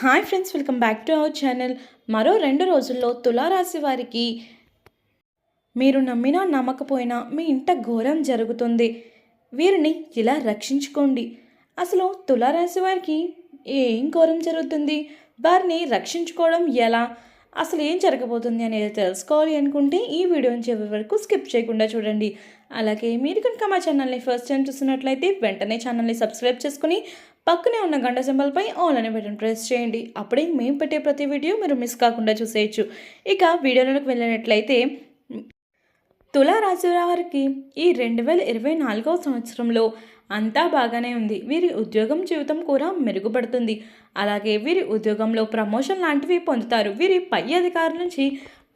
Hi friends welcome back to our channel. మరో రెండు రోజుల్లో తులారాశి వారికి మీరు నమ్మినా నమ్మకపోయినా మీ ఇంట ఘోరం జరుగుతుంది. వీరిని ఇలా రక్షించుకోండి. అసలు తులారాశి వారికి ఏం ఘోరం జరుగుతుంది? వారిని రక్షించుకోవడం ఎలా? అసలు ఏం జరగబోతుంది అనేది తెలుసుకోవాలి అనుకుంటే ఈ వీడియోని చివరి వరకు స్కిప్ చేయకుండా చూడండి. అలాగే మీరు కనుక మా ఛానల్ని ఫస్ట్ టైం చూస్తున్నట్లయితే వెంటనే ఛానల్ని సబ్స్క్రైబ్ చేసుకుని పక్కనే ఉన్న గంట సింబల్పై ఆల్ అనే బటన్ ప్రెస్ చేయండి. అప్పుడే మేము పెట్టే ప్రతి వీడియో మీరు మిస్ కాకుండా చూసేయచ్చు. ఇక వీడియోలోకి వెళ్ళినట్లయితే తులారాశి వారికి ఈ రెండు వేల ఇరవై నాలుగవ సంవత్సరంలో అంతా బాగానే ఉంది. వీరి ఉద్యోగం జీవితం కూడా మెరుగుపడుతుంది. అలాగే వీరి ఉద్యోగంలో ప్రమోషన్ లాంటివి పొందుతారు. వీరి పై అధికారుల నుంచి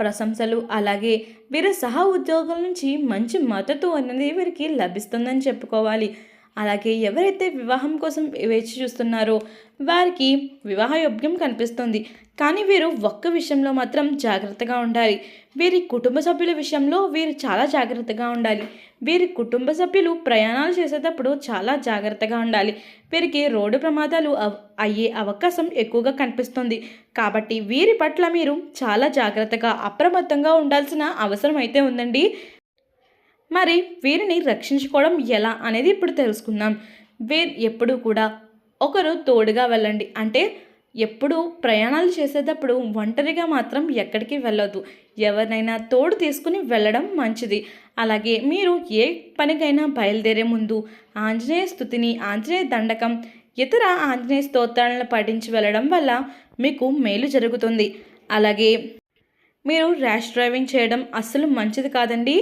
ప్రశంసలు అలాగే వీరి సహా ఉద్యోగుల నుంచి మంచి మద్దతు అనేది వీరికి లభిస్తుందని చెప్పుకోవాలి. అలాగే ఎవరైతే వివాహం కోసం వేచి చూస్తున్నారో వారికి వివాహ యోగ్యం కనిపిస్తుంది. కానీ వీరు ఒక్క విషయంలో మాత్రం జాగ్రత్తగా ఉండాలి. వీరి కుటుంబ సభ్యుల విషయంలో వీరు చాలా జాగ్రత్తగా ఉండాలి. వీరి కుటుంబ సభ్యులు ప్రయాణాలు చేసేటప్పుడు చాలా జాగ్రత్తగా ఉండాలి. వీరికి రోడ్డు ప్రమాదాలు అయ్యే అవకాశం ఎక్కువగా కనిపిస్తుంది. కాబట్టి వీరి పట్ల మీరు చాలా జాగ్రత్తగా అప్రమత్తంగా ఉండాల్సిన అవసరం అయితే ఉందండి. మరి వీరిని రక్షించుకోవడం ఎలా అనేది ఇప్పుడు తెలుసుకుందాం. వీరు ఎప్పుడు కూడా ఒకరు తోడుగా వెళ్ళండి. అంటే ఎప్పుడు ప్రయాణాలు చేసేటప్పుడు ఒంటరిగా మాత్రం ఎక్కడికి వెళ్ళొద్దు. ఎవరినైనా తోడు తీసుకుని వెళ్ళడం మంచిది. అలాగే మీరు ఏ పనికైనా బయలుదేరే ముందు ఆంజనేయ స్థుతిని ఆంజనేయ దండకం ఇతర ఆంజనేయ స్తోత్రాలను పఠించి వెళ్ళడం వల్ల మీకు మేలు జరుగుతుంది. అలాగే మీరు ర్యాష్ డ్రైవింగ్ చేయడం అస్సలు మంచిది కాదండి.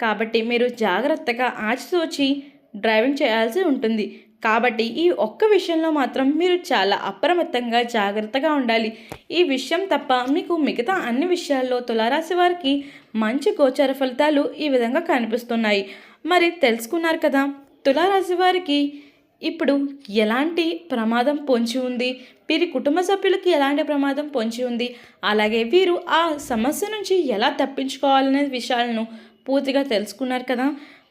కాబట్టి మీరు జాగ్రత్తగా ఆచితూచి డ్రైవింగ్ చేయాల్సి ఉంటుంది. కాబట్టి ఈ ఒక్క విషయంలో మాత్రం మీరు చాలా అప్రమత్తంగా జాగ్రత్తగా ఉండాలి. ఈ విషయం తప్ప మీకు మిగతా అన్ని విషయాల్లో తులారాశి వారికి మంచి గోచర ఫలితాలు ఈ విధంగా కనిపిస్తున్నాయి. మరి తెలుసుకున్నారు కదా తులారాశి వారికి ఇప్పుడు ఎలాంటి ప్రమాదం పొంచి ఉంది? వీరి కుటుంబ సభ్యులకి ఎలాంటి ప్రమాదం పొంచి ఉంది? అలాగే వీరు ఆ సమస్య నుంచి ఎలా తప్పించుకోవాలనే విషయాలను పూర్తిగా తెలుసుకున్నారు కదా.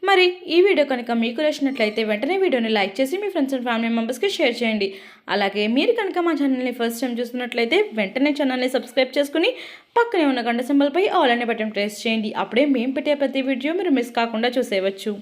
మరి ఈ వీడియో కనుక మీకు నచ్చినట్లయితే వెంటనే వీడియోని లైక్ చేసి మీ ఫ్రెండ్స్ అండ్ ఫ్యామిలీ మెంబర్స్కి షేర్ చేయండి. అలాగే మీరు కనుక మా ఛానల్ని ఫస్ట్ టైం చూస్తున్నట్లయితే వెంటనే ఛానల్ని సబ్స్క్రైబ్ చేసుకుని పక్కనే ఉన్న గంట సింబల్పై ఆల్ అనే బటన్ ప్రెస్ చేయండి. అప్పుడే మేము పెట్టే ప్రతి వీడియో మీరు మిస్ కాకుండా చూసేయవచ్చు.